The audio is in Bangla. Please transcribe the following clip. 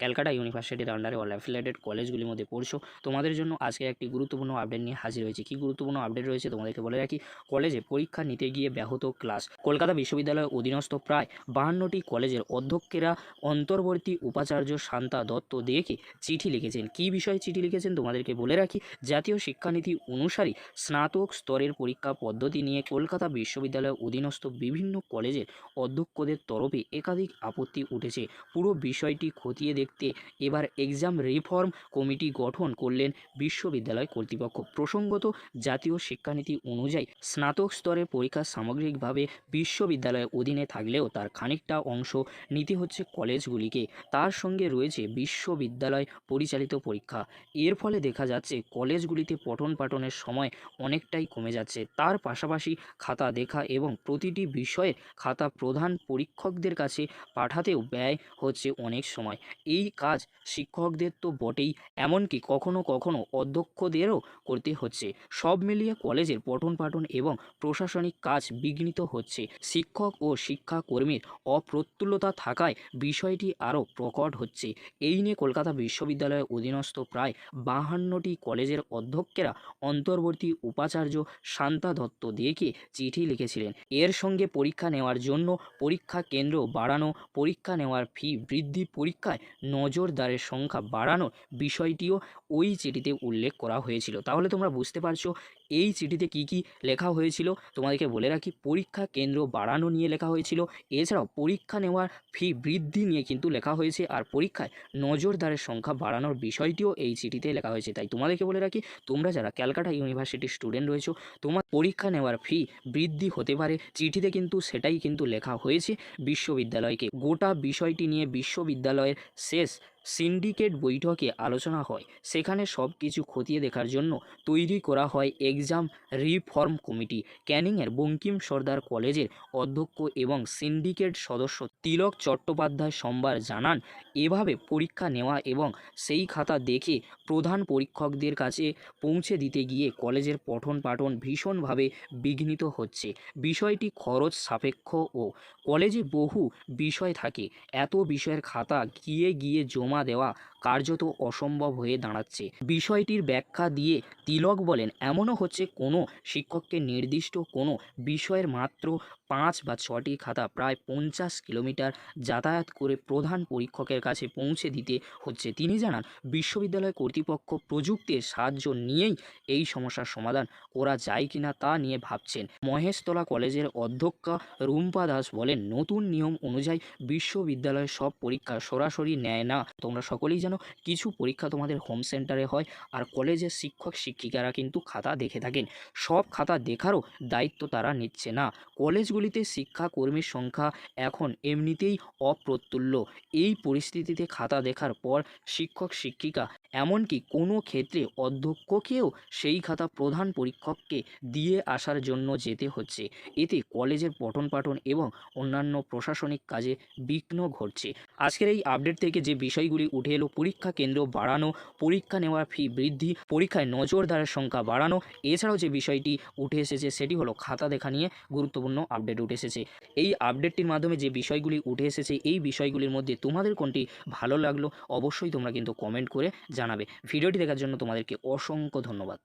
ক্যালকাটা ইউনিভার্সিটির আন্ডারে অল অ্যাফিলিয়েটেড কলেজগুলির মধ্যে পড়ছো। তোমাদের জন্য আজকে একটি গুরুত্বপূর্ণ আপডেট নিয়ে হাজির হয়েছে। কী গুরুত্বপূর্ণ আপডেট রয়েছে তোমাদেরকে বলে রাখি? কলেজে পরীক্ষা নিতে গিয়ে ব্যাহত ক্লাস কলকাতা বিশ্ববিদ্যালয়ের অধীনস্থ প্রায় বাহান্নটি কলেজের অধ্যক্ষেরা অন্তর্বর্তী উপাচার্য শান্তা দত্ত দেকে চিঠি লিখেছেন। কী বিষয়ে চিঠি লিখেছেন তোমাদেরকে বলে রাখি? জাতীয় শিক্ষানীতি অনুসারী স্নাতক স্তরের পরীক্ষা পদ্ধতি নিয়ে কলকাতা বিশ্ববিদ্যালয়ের অধীনস্থ বিভিন্ন কলেজের অধ্যক্ষদের তরফে একাধিক আপত্তি উঠেছে। পুরো বিষয়টি খতিয়ে দেখতে এবার এক্সাম রিফর্ম কমিটি গঠন করলেন বিশ্ববিদ্যালয় কর্তৃপক্ষ। প্রসঙ্গত, জাতীয় শিক্ষানীতি অনুযায়ী স্নাতক স্তরের পরীক্ষা সামগ্রিকভাবে বিশ্ববিদ্যালয়ের অধীনে থাকলেও তার খানিকটা অংশ নিতে হচ্ছে কলেজগুলিকে। তার সঙ্গে রয়েছে বিশ্ববিদ্যালয় পরিচালিত পরীক্ষা। এর ফলে দেখা যাচ্ছে কলেজগুলিতে পঠন পাঠনের সময় অনেকটাই কমে যাচ্ছে। তার পাশাপাশি খাতা দেখা এবং প্রতিটি বিষয়ের খাতা প্রধান পরীক্ষকদের কাছে পাঠাতেও ব্যয় হচ্ছে অনেক সময়। এই কাজ শিক্ষকদের তো বটেই, এমনকি কখনো কখনো অধ্যক্ষদেরও করতে হচ্ছে। সব মিলিয়ে কলেজের পঠন পাঠন এবং প্রশাসনিক কাজ বিঘ্নিত হচ্ছে। শিক্ষক ও শিক্ষাকর্মীর অপ্রতুলতা থাকায় বিষয়টি আরও প্রকট হচ্ছে। এই নিয়ে কলকাতা বিশ্ববিদ্যালয়ের অধীনস্থ প্রায় বাহান্নটি কলেজের অধ্যক্ষেরা অন্তর্বর্তী উপাচার্য শান্তা দত্ত দেকে চিঠি লিখেছিলেন। এর সঙ্গে পরীক্ষা নেওয়ার জন্য পরীক্ষা কেন্দ্র বাড়ানো, পরীক্ষা নেওয়ার ফি বৃদ্ধি পরীক্ষায় নজরদারের সংখ্যা বাড়ানোর বিষয়টিও ওই চিঠিতে উল্লেখ করা হয়েছিল। তাহলে তোমরা বুঝতে পারছ এই চিঠিতে কি কি লেখা হয়েছিল। তোমাদেরকে বলে রাখি, পরীক্ষা কেন্দ্র বাড়ানো নিয়ে লেখা হয়েছিল। এছাড়াও পরীক্ষা নেওয়ার ফি বৃদ্ধি নিয়ে কিন্তু লেখা হয়েছে। আর পরীক্ষায় নজরদারের সংখ্যা বাড়ানোর বিষয়টিও এই চিঠিতে লেখা হয়েছে। তাই তোমাদেরকে বলে রাখি, তোমরা যারা ক্যালকাটা ইউনিভার্সিটির স্টুডেন্ট রয়েছো, তোমার পরীক্ষা নেওয়ার ফি বৃদ্ধি হতে পারে। চিঠিতে কিন্তু সেটাই কিন্তু লেখা হয়েছে বিশ্ববিদ্যালয়কে। গোটা বিষয়টি নিয়ে বিশ্ববিদ্যালয়ের is. সিন্ডিকেট বৈঠকে আলোচনা হয়। সেখানে সব কিছু খতিয়ে দেখার জন্য তৈরি করা হয় এক্সাম রিফর্ম কমিটি। ক্যানিংয়ের বঙ্কিম সর্দার কলেজের অধ্যক্ষ এবং সিন্ডিকেট সদস্য তিলক চট্টোপাধ্যায় সোমবার জানান, এভাবে পরীক্ষা নেওয়া এবং সেই খাতা দেখে প্রধান পরীক্ষকদের কাছে পৌঁছে দিতে গিয়ে কলেজের পঠন পাঠন ভীষণভাবে বিঘ্নিত হচ্ছে। বিষয়টি খরচ সাপেক্ষ ও কলেজে বহু বিষয় থাকে। এত বিষয়ের খাতা গিয়ে গিয়ে জমা までは কার্যত অসম্ভব হয়ে দাঁড়াচ্ছে। বিষয়টির ব্যাখ্যা দিয়ে তিলক বলেন, এমনও হচ্ছে কোনো শিক্ষককে নির্দিষ্ট কোনো বিষয়ের মাত্র পাঁচ বা ছটি খাতা প্রায় পঞ্চাশ কিলোমিটার যাতায়াত করে প্রধান পরীক্ষকের কাছে পৌঁছে দিতে হচ্ছে। তিনি জানান, বিশ্ববিদ্যালয় কর্তৃপক্ষ প্রযুক্তির সাহায্য নিয়েই এই সমস্যার সমাধান করা যায় কিনা তা নিয়ে ভাবছেন। মহেশতলা কলেজের অধ্যক্ষা রুম্পা দাস বলেন, নতুন নিয়ম অনুযায়ী বিশ্ববিদ্যালয়ের সব পরীক্ষা সরাসরি নেয় না। তোমরা সকলেই জানো কিছু পরীক্ষা তোমাদের হোম সেন্টারে হয়। আর কলেজের শিক্ষক, শিক্ষিকারা কিন্তু খাতা দেখে থাকেন। সব খাতা দেখারও দায়িত্ব তারা নিচ্ছে না। কলেজগুলিতে শিক্ষাকর্মীর সংখ্যা এখন এমনিতেই অপ্রতুল্য। এই পরিস্থিতিতে খাতা দেখার পর শিক্ষক, শিক্ষিকা, এমনকি কোনো ক্ষেত্রে অধ্যক্ষকেও সেই খাতা প্রধান পরীক্ষককে দিয়ে আসার জন্য যেতে হচ্ছে। এতে কলেজের পঠন পাঠন এবং অন্যান্য প্রশাসনিক কাজে বিঘ্ন ঘটছে। আজকের এই আপডেট থেকে যে বিষয়গুলি উঠে এলো পরীক্ষা কেন্দ্র বাড়ানো, পরীক্ষা নেওয়ার ফি বৃদ্ধি, পরীক্ষায় নজরদারের সংখ্যা বাড়ানো, এছাড়াও যে বিষয়টি উঠে এসেছে সেটি হলো খাতা দেখা নিয়ে গুরুত্বপূর্ণ আপডেট উঠে এসেছে। এই আপডেটটির মাধ্যমে যে বিষয়গুলি উঠে এসেছে, এই বিষয়গুলির মধ্যে তোমাদের কোনটি ভালো লাগল, অবশ্যই তোমরা কিন্তু কমেন্ট করে জানাবে। ভিডিওটি দেখার জন্য তোমাদেরকে অসংখ্য ধন্যবাদ।